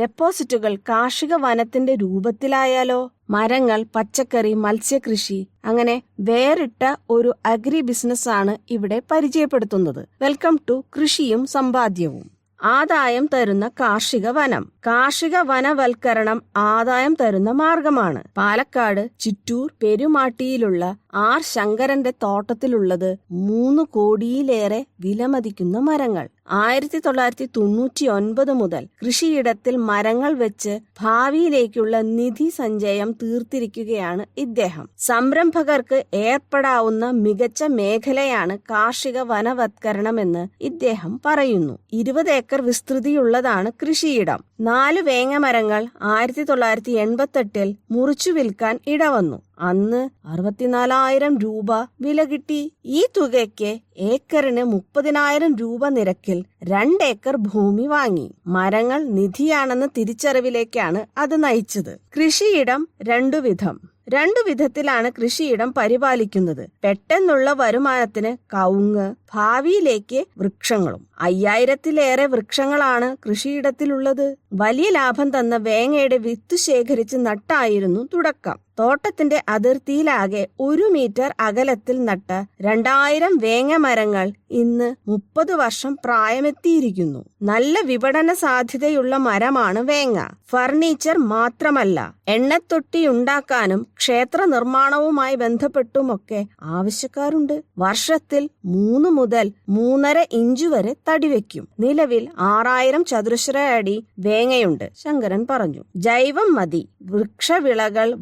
ഡെപ്പോസിറ്റുകൾ കാർഷിക വനത്തിന്റെ രൂപത്തിലായാലോ? മരങ്ങൾ പച്ചക്കറി മത്സ്യകൃഷി അങ്ങനെ വേറിട്ട ഒരു അഗ്രി ബിസിനസ് ആണ് ഇവിടെ പരിചയപ്പെടുത്തുന്നത്. വെൽക്കം ടു കൃഷിയും സമ്പാദ്യവും. ആദായം തരുന്ന കാർഷിക വനം. കാർഷിക വനവൽക്കരണം ആദായം തരുന്ന മാർഗമാണ്. പാലക്കാട് ചിറ്റൂർ പെരുമാട്ടിയിലുള്ള ആർ ശങ്കരന്റെ തോട്ടത്തിലുള്ളത് മൂന്ന് കോടിയിലേറെ വിലമതിക്കുന്ന മരങ്ങൾ. ആയിരത്തി തൊള്ളായിരത്തി തൊണ്ണൂറ്റി ഒൻപത് മുതൽ കൃഷിയിടത്തിൽ മരങ്ങൾ വെച്ച് ഭാവിയിലേക്കുള്ള നിധി സഞ്ചയം തീർത്തിരിക്കുകയാണ് ഇദ്ദേഹം. സംരംഭകർക്ക് ഏർപ്പെടാവുന്ന മികച്ച മേഖലയാണ് കാർഷിക വനവത്കരണമെന്ന് ഇദ്ദേഹം പറയുന്നു. ഇരുപത് ഏക്കർ വിസ്തൃതിയുള്ളതാണ് കൃഷിയിടം. നാല് വേങ്ങമരങ്ങൾ ആയിരത്തി തൊള്ളായിരത്തി എൺപത്തെട്ടിൽ മുറിച്ചു വിൽക്കാൻ ഇടവന്നു. അന്ന് അറുപത്തിനാലായിരം രൂപ വില കിട്ടി. ഈ തുകയ്ക്ക് ഏക്കറിന് മുപ്പതിനായിരം രൂപ നിരക്കിൽ രണ്ടേക്കർ ഭൂമി വാങ്ങി. മരങ്ങൾ നിധിയാണെന്ന തിരിച്ചറിവിലേക്കാണ് അത് നയിച്ചത്. കൃഷിയിടം രണ്ടു വിധം. രണ്ടു വിധത്തിലാണ് കൃഷിയിടം പരിപാലിക്കുന്നത്. പെട്ടെന്നുള്ള വരുമാനത്തിന് കവുങ്ങ് ഭാവിയിലേക്ക് വൃക്ഷങ്ങളും. അയ്യായിരത്തിലേറെ വൃക്ഷങ്ങളാണ് കൃഷിയിടത്തിലുള്ളത്. വലിയ ലാഭം തന്ന വേങ്ങയുടെ വിത്ത് ശേഖരിച്ച് നട്ടായിരുന്നു തുടക്കം. തോട്ടത്തിന്റെ അതിർത്തിയിലാകെ ഒരു മീറ്റർ അകലത്തിൽ നട്ട രണ്ടായിരം വേങ്ങമരങ്ങൾ ഇന്ന് മുപ്പത് വർഷം പ്രായമെത്തിയിരിക്കുന്നു. നല്ല വിപണന സാധ്യതയുള്ള മരമാണ് വേങ്ങ. ഫർണിച്ചർ മാത്രമല്ല എണ്ണത്തൊട്ടി ഉണ്ടാക്കാനും ക്ഷേത്ര നിർമ്മാണവുമായി ബന്ധപ്പെട്ടുമൊക്കെ ആവശ്യക്കാരുണ്ട്. വർഷത്തിൽ മൂന്ന് മുതൽ മൂന്നര ഇഞ്ച് വരെ തടി വെക്കും നിലവിൽ ആറായിരം ചതുരശ്ര അടി വേങ്ങയുണ്ട് ശങ്കരൻ പറഞ്ഞു. ജൈവം മതി. വൃക്ഷവിളകൾ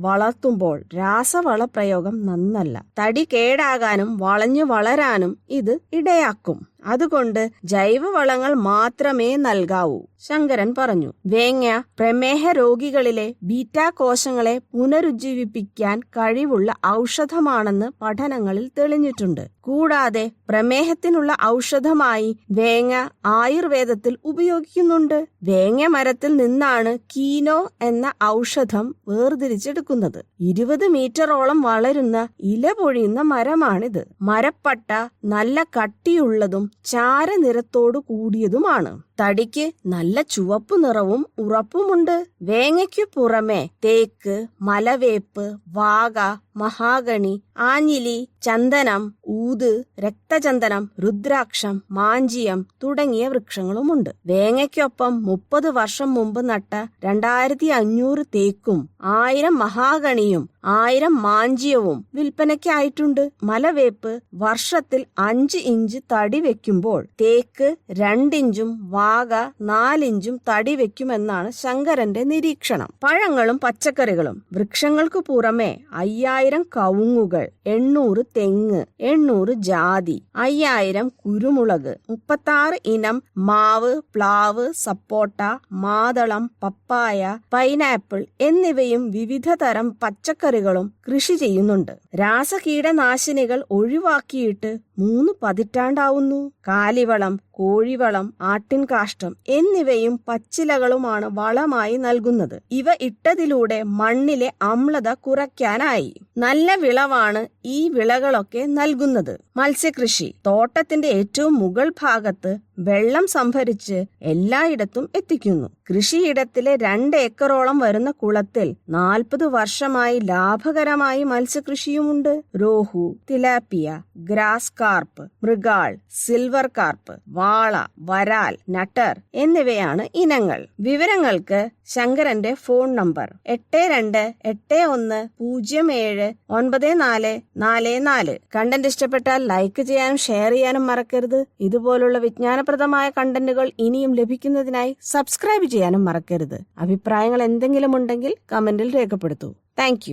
വളർത്തുമ്പോൾ രാസവള പ്രയോഗം നന്നല്ല. തടി കേടാകാനും വളഞ്ഞു വളരാനും ഇത് ഇടയാക്കും. അതുകൊണ്ട് ജൈവവളങ്ങൾ മാത്രമേ നൽകാവൂ. ശങ്കരൻ പറഞ്ഞു വേങ്ങ പ്രമേഹ രോഗികളിലെ ബീറ്റാ കോശങ്ങളെ പുനരുജ്ജീവിപ്പിക്കാൻ കഴിവുള്ള ഔഷധമാണെന്ന് പഠനങ്ങളിൽ തെളിഞ്ഞിട്ടുണ്ട്. കൂടാതെ പ്രമേഹത്തിനുള്ള ഔഷധമായി വേങ്ങ ആയുർവേദത്തിൽ ഉപയോഗിക്കുന്നുണ്ട്. വേങ്ങ മരത്തിൽ നിന്നാണ് കീനോ എന്ന ഔഷധം വേർതിരിച്ചെടുക്കുന്നത്. ഇരുപത് മീറ്ററോളം വളരുന്ന ഇല പൊഴിയുന്ന മരമാണിത്. മരപ്പട്ട നല്ല കട്ടിയുള്ളതും ചാരനിറത്തോടു കൂടിയതുമാണ്. തടിക്ക് നല്ല ചുവപ്പ് നിറവും ഉറപ്പുമുണ്ട്. വേങ്ങയ്ക്കു പുറമെ തേക്ക് മലവേപ്പ് വാഗ മഹാഗണി ആഞ്ഞിലി ചന്ദനം ഊത് രക്തചന്ദനം രുദ്രാക്ഷം മാഞ്ചിയം തുടങ്ങിയ വൃക്ഷങ്ങളുമുണ്ട്. വേങ്ങയ്ക്കൊപ്പം മുപ്പത് വർഷം മുമ്പ് നട്ട രണ്ടായിരത്തി അഞ്ഞൂറ് തേക്കും ആയിരം മഹാഗണിയും ആയിരം മാഞ്ചിയവും വിൽപ്പനയ്ക്കായിട്ടുണ്ട്. മലവേപ്പ് വർഷത്തിൽ അഞ്ച് ഇഞ്ച് തടി വെക്കുമ്പോൾ തേക്ക് രണ്ടിഞ്ചും വാഗ നാലിഞ്ചും തടി വെക്കുമെന്നാണ് ശങ്കരന്റെ നിരീക്ഷണം. പഴങ്ങളും പച്ചക്കറികളും വൃക്ഷങ്ങൾക്ക് പുറമെ അയ്യായിരം കവുങ്ങുകൾ എണ്ണൂറ് തെങ്ങ് എണ്ണൂറ് ജാതി. അയ്യായിരം കുരുമുളക്. മുപ്പത്താറ് ഇനം മാവ് പ്ലാവ് സപ്പോട്ട മാതളം പപ്പായ പൈനാപ്പിൾ എന്നിവയും വിവിധ തരം പച്ചക്കറികളും കൃഷി ചെയ്യുന്നുണ്ട്. രാസകീടനാശിനികൾ ഒഴിവാക്കിയിട്ട് മൂന്ന് പതിറ്റാണ്ടാവുന്നു. കാലിവളം കോഴിവളം ആട്ടിൻകാഷ്ടം എന്നിവയും പച്ചിലകളുമാണ് വളമായി നൽകുന്നത്. ഇവ ഇട്ടതിലൂടെ മണ്ണിലെ അമ്ലത കുറയ്ക്കാനായി നല്ല വിളവാണ് ഈ വിളകളൊക്കെ നൽകുന്നത്. മത്സ്യകൃഷി തോട്ടത്തിന്റെ ഏറ്റവും മുകൾ ഭാഗത്ത് വെള്ളം സംഭരിച്ച് എല്ലായിടത്തും എത്തിക്കുന്നു. കൃഷിയിടത്തിലെ രണ്ട് ഏക്കറോളം വരുന്ന കുളത്തിൽ നാൽപ്പത് വർഷമായി ലാഭകരമായി മത്സ്യകൃഷിയുമുണ്ട്. Rohu tilapia grass carp mrigal silver carp വാള വരാൽ നട്ടർ എന്നിവയാണ് ഇനങ്ങൾ. വിവരങ്ങൾക്ക് ശങ്കരന്റെ ഫോൺ നമ്പർ എട്ട് രണ്ട് എട്ട് ഒന്ന് പൂജ്യം ഏഴ് ഒൻപത് നാല് നാല് നാല്. കണ്ടന്റ് ഇഷ്ടപ്പെട്ടാൽ ലൈക്ക് ചെയ്യാനും ഷെയർ ചെയ്യാനും മറക്കരുത്. ഇതുപോലുള്ള വിജ്ഞാനപ്രദമായ കണ്ടന്റുകൾ ഇനിയും ലഭിക്കുന്നതിനായി സബ്സ്ക്രൈബ് ചെയ്യാനും മറക്കരുത്. അഭിപ്രായങ്ങൾ എന്തെങ്കിലും ഉണ്ടെങ്കിൽ കമന്റിൽ രേഖപ്പെടുത്തൂ. താങ്ക്